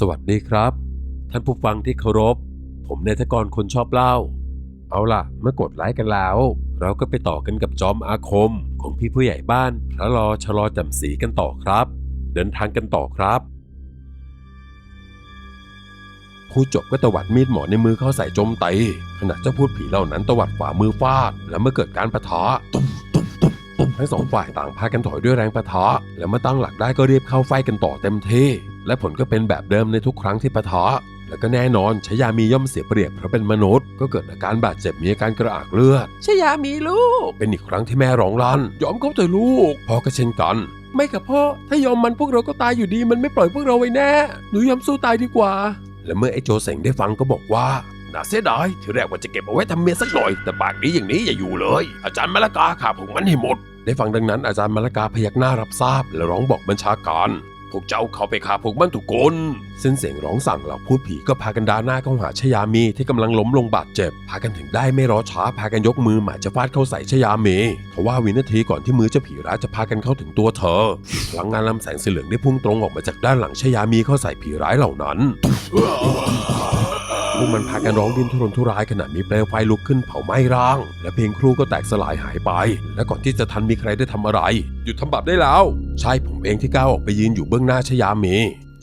สวัสดีครับ ท่านผู้ฟังที่เคารพ ผมนายทกรคนชอบเล่า เอาล่ะ เมื่อกดไลค์กันแล้ว เราก็ไปต่อกันกับจอมอาคม ของพี่ผู้ใหญ่บ้าน พระรอชะลอจำสีกันต่อครับ เดินทางกันต่อครับ ผู้จบก็ตวัดมีดหมอในมือเข้าใส่โจมตีขณะเจ้าพูดผีเหล่านั้นตวัดฝ่ามือฟาด และเมื่อเกิดการปะทะตุ้มตุ้มตุ้มตุ้มทั้งสองฝ่ายต่างพากันถอยด้วยแรงปะทะและเมื่อตั้งหลักได้ก็เรียบเข้าไฟกันต่อเต็มที่ และผลก็เป็นแบบเดิมในทุกครั้งที่ปะทะ และก็แน่นอนชายามีย่อมเสียเปรียบเพราะเป็นมนุษย์ก็เกิดอาการบาดเจ็บมีอาการกระอักเลือดชายามีลูก เป็นอีกครั้งที่แม่ร้องลั่นยอมเขาเถอะลูกพ่อก็เช่นกันไม่กับพ่อ ถ้ายอมมันพวกเราก็ตายอยู่ดี มันไม่ปล่อยพวกเราไว้แน่ หนูยอมสู้ตายดีกว่า และเมื่อไอ้โจเสงได้ฟังก็บอกว่าน่าเสียดายที่แรกว่าจะเก็บเอาไว้ทำเมียสักหน่อย แต่ปากนี้อย่างนี้อย่าอยู่เลย อาจารย์มะละกาขาพวกมันให้หมด ได้ฟังดังนั้นอาจารย์มะละกาพยักหน้ารับทราบ และร้องบอกบัญชาการ พวกเจ้าเข้าไปฆ่าพวกมันทุกคนสิ้นเสียงร้องสั่งเหล่าพูดผีก็พากันดาหน้าเข้าหาชยามีที่กำลังล้มลงบาดเจ็บ พากันถึงได้ไม่รอช้าพากันยกมือหมายจะฟาดเข้าใส่ชยามีทว่าวินาทีก่อนที่มือเจ้าผีร้ายจะพากันเข้าถึงตัวเธอพลังงานลำแสงสีเหลืองได้พุ่งตรงออกมาจากด้านหลังชยามีเข้าใส่ผีร้ายเหล่านั้น พวกมันพากันร้องดิ้นทุรนทุรายขณะมีเปลวไฟลุกขึ้นเผาไหม้ร่าง และเพลงครูก็แตกสลายหายไป และก่อนที่จะทันมีใครได้ทำอะไร หยุดทำบาปได้แล้ว ใช่ผมเองที่ก้าวออกไปยืนอยู่เบื้องหน้าชยามี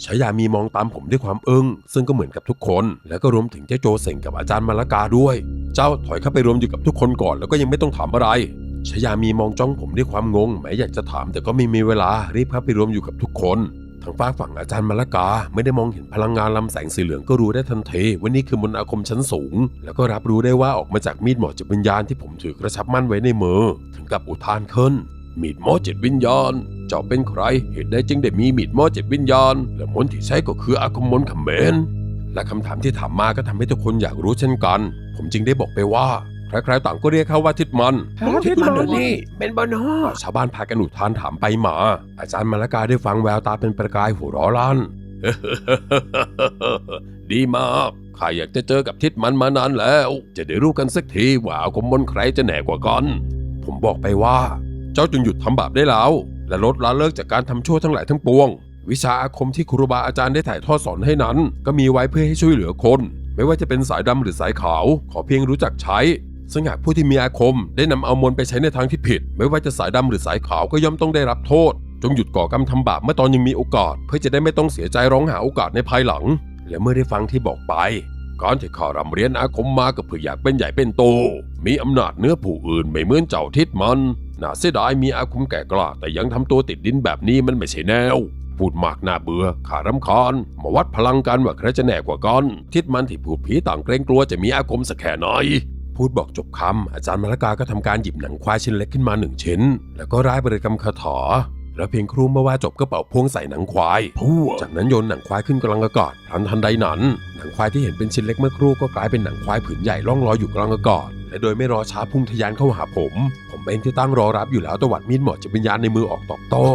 ชายามีมองตามผมด้วยความอึ้งซึ่งก็เหมือนกับทุกคน แล้วก็รวมถึงเจ้าโจเสงกับอาจารย์มาละกาด้วย เจ้าถอยเข้าไปรวมอยู่กับทุกคนก่อนแล้วก็ยังไม่ต้องถามอะไรชายามีมองจ้องผมด้วยความงงแม้อยากจะถามแต่ก็ไม่มีเวลารีบเข้าไปรวมอยู่กับทุกคน ทางฝากฝั่งอาจารย์มะลกา ไม่ได้มองเห็นพลังงานลำแสงสีเหลืองก็รู้ได้ทันทีว่านี่คือมนต์อาคมชั้นสูง แล้วก็รับรู้ได้ว่าออกมาจากมีดหมอจิตวิญญาณที่ผมถือกระชับมั่นไว้ในมือ ถึงกับอุทานขึ้น มีดหมอจิตวิญญาณ เจ้าเป็นใคร เหตุใดจึงได้มีมีดหมอจิตวิญญาณ และมนต์ที่ใช้ก็คืออาคมมนต์เขมรและคำถามที่ถามมาก็ทำให้ทุกคนอยากรู้เช่นกัน ผมจึงได้บอกไปว่า ใครๆต่างก็เรียกเขาว่าทิดมัน ทิดมันเดี๋ยวนี้เป็นบนอชาวบ้านพากันอุทานถามไปมา อาจารย์มาละกาได้ฟังแววตาเป็นประกายหัวเร้อลั่นดีมากข้าอยากจะเจอกับทิดมันมานานแล้ว จะได้รู้กันสักทีว่าอาคมมนต์ใครจะแหน่กว่ากัน ผมบอกไปว่า เจ้าจงหยุดทำบาปได้แล้ว และลดละเลิกจากการทำชั่วทั้งหลายทั้งปวง วิชาอาคมที่ครูบาอาจารย์ได้ถ่ายทอดสอนให้นั้น ก็มีไว้เพื่อให้ช่วยเหลือคน ไม่ว่าจะเป็นสายดำหรือสายขาว ขอเพียงรู้จักใช้ ซึ่งหากผู้ที่มีอาคมได้นำเอามนไปใช้ในทางที่ผิด ไม่ว่าจะสายดำหรือสายขาวก็ย่อมต้องได้รับโทษ จงหยุดก่อกรรมทำบาปเมื่อตอนยังมีโอกาส เพื่อจะได้ไม่ต้องเสียใจร้องหาโอกาสในภายหลัง และเมื่อได้ฟังที่บอกไปการที่ข้ารำเรียนอาคมมาก็เพื่ออยากเป็นใหญ่เป็นโต มีอำนาจเนื้อผู้อื่นไม่เหมือนเจ้าทิดมัน น่าเสียดายมีอาคมแก่กล้าแต่ยังทำตัวติดดินแบบนี้มันไม่ใช่แนว พูดมากน่าเบื่อขารำคาญ มาวัดพลังกันว่าใครจะแน่กว่ากัน ทิดมันที่พูดผีต่างเกรงกลัวจะมีอาคมสักแค่ไหน พูดบอกจบคำอาจารย์มรกาก็ทำการหยิบหนังควายชิ้นเล็กขึ้นมาหนึ่งชิ้น แล้วก็ร่ายบริกรรมคาถาแล้วเพียงครู่เมื่อว่าจบก็เป่าพวงใส่หนังควายทั่วจากนั้นโยนหนังควายขึ้นกลางอากาศพลันทันใดนั้นหนังควายที่เห็นเป็นชิ้นเล็กเมื่อครู่ก็กลายเป็นหนังควายผืนใหญ่ล่องลอยอยู่กลางอากาศและโดยไม่รอช้าพุ่งทะยานเข้าหาผม ผมเองที่ตั้งรอรับอยู่แล้วตวัดมีดหมอจิตวิญญาณในมือออกตอบโต้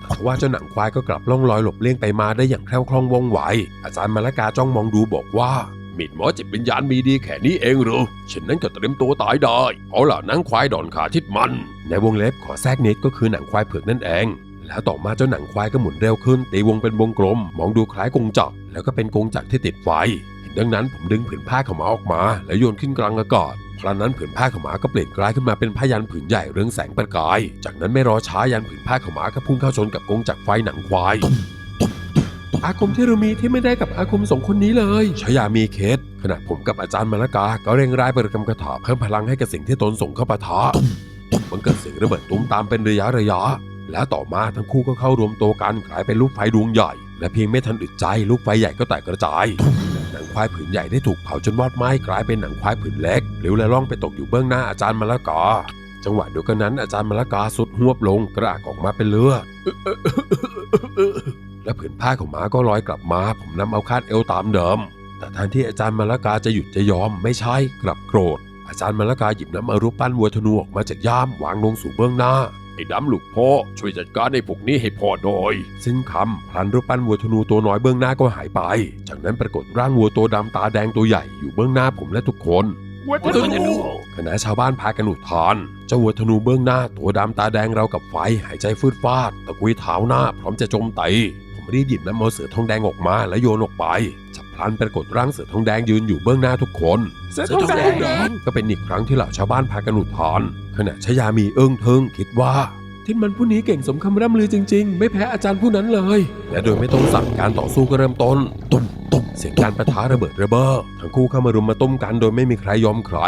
แต่ว่าเจ้าหนังควายก็กลับล่องลอยหลบเลี่ยงไปมาได้อย่างแคล่วคล่องว่องไวอาจารย์มาละกาจ้องมองดูบอกว่า มีดหมอจิตวิญญาณมีดีแค่นี้เองหรือฉันนั้นก็เตรียมตัวตายได้ เอาล่ะนังควายดอนขาทิศมัน ในวงเล็บขอแทรกนิดก็คือหนังควายเผือกนั่นเอง แล้วต่อมาเจ้าหนังควายก็หมุนเร็วขึ้น ตีวงเป็นวงกลม มองดูคล้ายกงจักรแล้วก็เป็นกงจักรที่ติดไฟดังนั้นผมดึงผืนผ้าขาวมาออกมา แล้วโยนขึ้นกลางอากาศพลันนั้นผืนผ้าขาวมาก็เปลี่ยนกลายขึ้นมาเป็นผ้ายันผืนใหญ่เรืองแสงประกาย จากนั้นไม่รอช้ายันผืนผ้าขาวมาก็พุ่งเข้าชนกับกงจักรไฟหนังควาย อาคมที่เรามีที่ไม่ได้กับอาคมสองคนนี้เลยชยามีเคสขณะผมกับอาจารย์มะละกา ก็เร่งร้ายบริกรรมคาถาเพิ่มพลังให้กับสิ่งที่ตนส่งเข้าปะทะมันเกิดเสียงระเบิดตุ้มตามเป็นระยะระยะ แล้วต่อมาทั้งคู่ก็เข้ารวมตัวกันกลายเป็นลูกไฟดวงใหญ่ และเพียงไม่ทันอึดใจลูกไฟใหญ่ก็แตกกระจายหนังควายผืนใหญ่ได้ถูกเผาจนวอดไหม้กลายเป็นหนังควายผืนเล็กเหลวและล่องไปตกอยู่เบื้องหน้าอาจารย์มะละกาจังหวะเดียวกันนั้นอาจารย์มะละกาสุดหวบลงกระอักออกมาเป็นเลือด และผืนผ้าของหมาก็ลอยกลับมา ผมนำเอาคาดเอวตามเดิม แต่แทนที่อาจารย์มะละกาจะหยุดจะยอมไม่ใช่กลับโกรธ อาจารย์มะละกาหยิบน้ำมารูปปั้นวัวธนูออกมาจากย่ามวางลงสู่เบื้องหน้าไอ้ดำลูกพ่อช่วยจัดการไอ้พวกนี้ให้พ่อหน่อย สิ้นคำพลันรูปปั้นวัวธนูตัวน้อยเบื้องหน้าก็หายไป จากนั้นปรากฏร่างวัวตัวดำตาแดงตัวใหญ่อยู่เบื้องหน้าผมและทุกคนวัฒนูคณะชาวบ้านพากันอุทานเจ้าวัวธนูเบื้องหน้าตัวดำตาแดงเรากับไฟหายใจฟืดฟาด ตะกุยเท้าหน้าพร้อมจะโจมตีผมผม รีบหยิบน้ำเอาเสือทองแดงออกมาแล้วโยนออกไปฉับพลันปรากฏร่างเสือทองแดงยืนอยู่เบื้องหน้าทุกคนเสือทองแดงก็เป็นอีกครั้งที่เหล่าชาวบ้านพากันอุทานขณะชายามีเอิ้งเทิงคิดว่าทิดมันผู้นี้เก่งสมคำร่ำลือจริงๆ ไม่แพ้อาจารย์ผู้นั้นเลย และโดยไม่ต้องสั่งการต่อสู้ก็เริ่มต้นตุ้มตุ้มเสียงการประทะระเบิดระเบ้อทั้งคู่เข้ามารุมมาตุ้มกันโดยไม่มีใครยอมใคร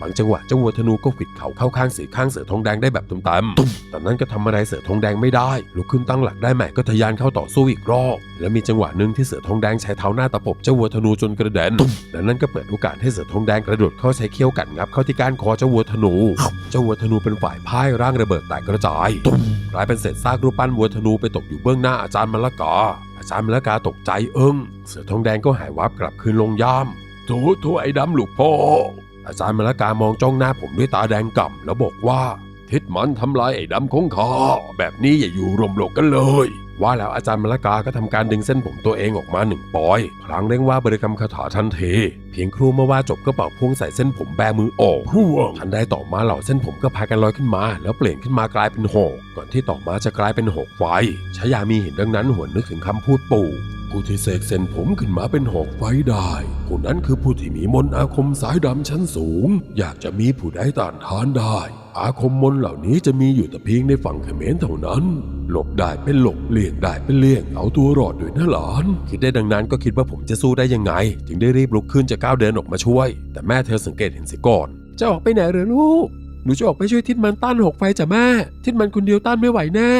บางจังหวะเจ้าวัวธนูก็ขวิดเข่าเข้าข้างเสือข้างเสือทองแดงได้แบบตุ้มตามแต่นั้นก็ทำอะไรเสือทองแดงไม่ได้ ลุกขึ้นตั้งหลักได้ใหม่ก็ทะยานเข้าต่อสู้อีกรอบ และมีจังหวะหนึ่งที่เสือทองแดงใช้เท้าหน้าตะปบเจ้าวัวธนูจนกระเด็นและนั่นก็เปิดโอกาสให้เสือทองแดงกระโดดเข้าใช้เขี้ยวกัดงับเข้าที่ก้านคอเจ้าวัวธนู เจ้าวัวธนูเป็นฝ่ายพ่ายร่างระเบิดแตกกระจายกลายเป็นเศษซากรูปปั้นวัวธนูไปตกอยู่เบื้องหน้าอาจารย์มะละกา อาจารย์มะละกาตกใจเอิ้งเสือทองแดงก็หายวับกลับคืนลงย่ามโถโถไอ้ดำลูกพ่อ อาจารย์มะลกามองจ้องหน้าผมด้วยตาแดงก่ำแล้วบอกว่า ทิศมันทำลายไอ้ดำของข้าแบบนี้อย่าอยู่รวมโลกกันเลย ว่าแล้วอาจารย์มะลกาก็ทำการดึงเส้นผมตัวเองออกมาหนึ่งปอย พลางเร่งว่าบริกรรมคาถาทันทีเพียงครูเมื่อว่าจบก็เป่าพวงใส่เส้นผมแบมือออกพวงทันใดต่อมาเหล่าเส้นผมก็พากันลอยขึ้นมา แล้วเปลี่ยนขึ้นมากลายเป็นหอก ก่อนที่ต่อมาจะกลายเป็นหอกไฟชายามีเห็นดังนั้นหวนนึกถึงคำพูดปู่ ผู้ที่เสกเส้นผมขึ้นมาเป็นหอกไฟได้ผู้นั้นคือผู้ที่มีมนต์อาคมสายดำชั้นสูง อยากจะมีผู้ใดต้านทานได้ อาคมมนต์เหล่านี้จะมีอยู่แต่เพียงในฝั่งเขมรเท่านั้น หลบได้เป็นหลบเลี่ยงได้เป็นเลี่ยงเอาตัวรอดด้วยนะหลานคิดได้ดังนั้นก็คิดว่าผมจะสู้ได้ยังไง จึงได้รีบลุกขึ้นจะก้าวเดินออกมาช่วย แต่แม่เธอสังเกตเห็นเสียก่อนจะออกไปไหนเหรอลูก หนูจะออกไปช่วยทิดมันต้านหอกไฟจ้ะแม่ ทิดมันคนเดียวต้านไม่ไหวแน่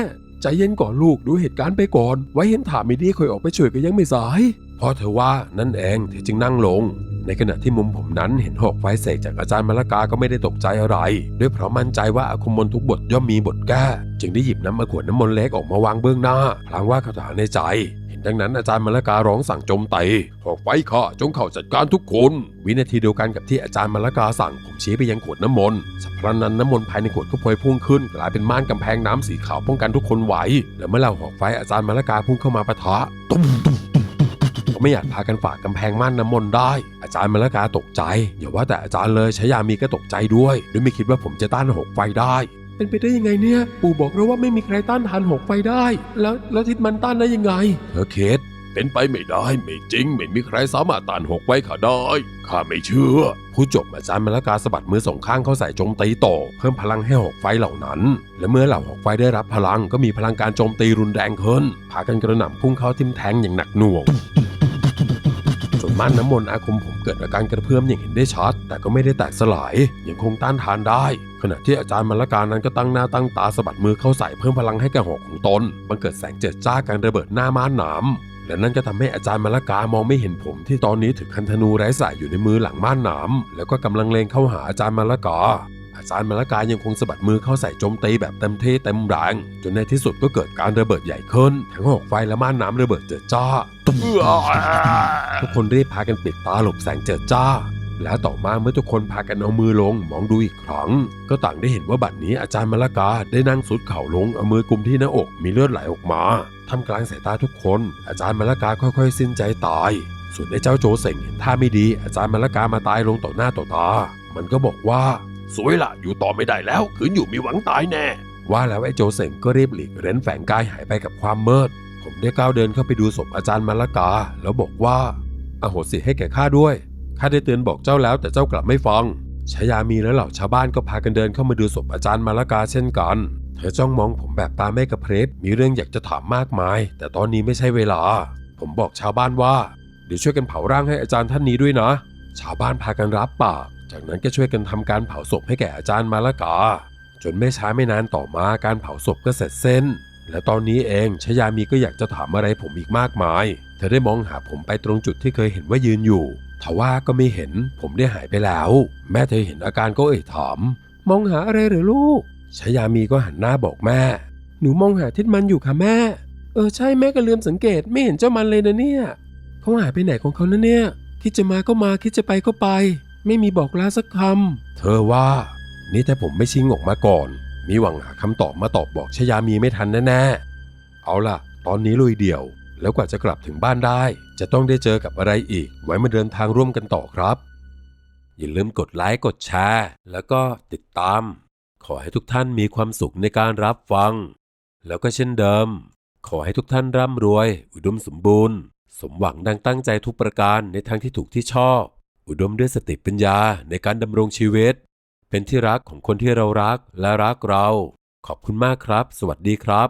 ใจเย็นก่อนลูกดูเหตุการณ์ไปก่อน ไว้เห็นถามไม่ดีค่อยออกไปช่วยก็ยังไม่สาย เพราะเธอว่านั่นเองเธอจึงนั่งลง ในขณะที่มุมผมนั้นเห็นหอกไฟเสกจากอาจารย์มะละกาก็ไม่ได้ตกใจอะไร ด้วยเพราะมั่นใจว่าอาคมมนทุกบทย่อมมีบทแก้ จึงได้หยิบน้ำมาขวดน้ำมนต์เล็กออกมาวางเบื้องหน้าพลางว่าคาถาในใจ ดังนั้นอาจารย์มลการ้องสั่งโจมไตีหอกไฟข้าจงเข้าจัดการทุกคน วินาทีเดียวกันกับที่อาจารย์มลกาสั่งผมชี้ไปยังขวดน้ำมนต์สัพพันนั้นน้ำมนต์ภายในขวดก็พวยพุ่งขึ้น กลายเป็นม่านกำแพงน้ำสีขาวป้องกันทุกคนไหวและเมื่อเหล่าหอกไฟอาจารย์มลกาพุ่งเข้ามาปะทะตุ้มตุ้มตุ้มตุ้มตุ้มไม่อยากพากันฝ่ากำแพงม่านน้ำมนต์ได้ อาจารย์มลกาตกใจ อย่าว่าแต่อาจารย์เลยชายามีก็ตกใจด้วยด้วยไม่คิดว่าผมจะต้านหอกไฟได้ เป็นไปได้ยังไงเนี่ย ปู่บอกเราว่าไม่มีใครต้านทานหอกไฟได้ แล้วแล้วทิศมันต้านได้ยังไง เธอเคสเป็นไปไม่ได้ไม่จริง ไม่มีใครสามารถต้านหอกไฟข้าได้ข้าไม่เชื่อ ผู้จบอาจารย์มะละกาสะบัดมือสองข้างเข้าใส่โจมตีต่อเพิ่มพลังให้หอกไฟเหล่านั้น และเมื่อเหล่าหอกไฟได้รับพลังก็มีพลังการโจมตีรุนแรงขึ้นพากันกระหน่ำพุ่งเข้าทิ่มแทงอย่างหนักหน่วงจน ม่านน้ำมนต์อาคมผมเกิดอาการกระเพื่อมอย่างเห็นได้ชัด แต่ก็ไม่ได้แตกสลาย ยังคงต้านทานได้ ขณะที่อาจารย์มรการนั้นก็ตั้งหน้าตั้งตาสะบัดมือเข้าใส่เพิ่มพลังให้แก่หอกของตน บังเกิดแสงเจิดจ้าการระเบิดหน้าม่านหนามและนั่นก็ทำให้อาจารย์มรกามองไม่เห็นผมที่ตอนนี้ถือคันธนูไร้สายอยู่ในมือหลังม่านหนามแล้วก็กำลังเลงเข้าหาอาจารย์มรกา อาจารย์มรกายังคงสะบัดมือเข้าใส่โจมตีแบบเต็มที่เต็มแรงจนในที่สุดก็เกิดการระเบิดใหญ่ขึ้น ทั้งหอกไฟและม่านน้ำระเบิดเจิดจ้า ตุ้มทุกคนรีบพากันปิดตาหลบแสงเจิดจ้า และต่อมาเมื่อทุกคนพากันเอามือลงมองดูอีกครั้ง ก็ต่างได้เห็นว่าบัดนี้อาจารย์มละกาได้นั่งสุดเข่าลงเอามือกุมที่หน้าอกมีเลือดไหลออกมาทำกลางสายตาทุกคน อาจารย์มละกาค่อยๆ สิ้นใจตาย ส่วนไอ้เจ้าโจเซ็งเห็นท่าไม่ดี อาจารย์มละกามาตายลงต่อหน้าต่อตา มันก็บอกว่าสวยละอยู่ต่อไม่ได้แล้วขืนอยู่มีหวังตายแน่ว่าแล้วไอ้โจเซ็งก็รีบหลีกเร้นแฝงกายหายไปกับความมืด ผมได้ก้าวเดินเข้าไปดูศพอาจารย์มาละกา แล้วบอกว่าอาโหสิให้แก่ข้าด้วยข้าได้เตือนบอกเจ้าแล้วแต่เจ้ากลับไม่ฟังชายามีและเหล่าชาวบ้านก็พากันเดินเข้ามาดูศพอาจารย์มาละกาเช่นกัน เธอจ้องมองผมแบบตาไม่กระพริบมีเรื่องอยากจะถามมากมาย แต่ตอนนี้ไม่ใช่เวลา ผมบอกชาวบ้านว่าเดี๋ยวช่วยกันเผาร่างให้อาจารย์ท่านนี้ด้วยนะ ชาวบ้านพากันรับปาก จากนั้นก็ช่วยกันทำการเผาศพให้แก่อาจารย์มาละกา จนไม่ช้าไม่นานต่อมาการเผาศพก็เสร็จสิ้น และตอนนี้เองชยามีก็อยากจะถามอะไรผมอีกมากมาย เธอได้มองหาผมไปตรงจุดที่เคยเห็นว่ายืนอยู่ทว่าก็ไม่เห็น ผมได้หายไปแล้ว แม่เธอเห็นอาการก็เอ่ยถาม มองหาอะไรหรือลูกชยามีก็หันหน้าบอกแม่ หนูมองหาทิศมันอยู่ค่ะแม่ เออใช่แม่ก็ลืมสังเกตไม่เห็นเจ้ามันเลยนะเนี่ยเขาหายไปไหนของเขานะเนี่ยคิดจะมาก็มาคิดจะไปก็ไป ไม่มีบอกลาสักคำเธอว่า นี่ถ้าผมไม่ชิงออกมาก่อน มีหวังหาคำตอบมาตอบบอกชยามีไม่ทันแน่ๆ เอาล่ะ ตอนนี้ลุยเดี่ยว แล้วกว่าจะกลับถึงบ้านได้ จะต้องได้เจอกับอะไรอีก ไว้มาเดินทางร่วมกันต่อครับ อย่าลืมกดไลค์กดแชร์ แล้วก็ติดตาม ขอให้ทุกท่านมีความสุขในการรับฟัง แล้วก็เช่นเดิม ขอให้ทุกท่านร่ำรวย อุดมสมบูรณ์ สมหวังดังตั้งใจทุกประการในทางที่ถูกที่ชอบ อุดมด้วยสติปัญญาในการดำรงชีวิต เป็นที่รักของคนที่เรารักและรักเรา ขอบคุณมากครับ สวัสดีครับ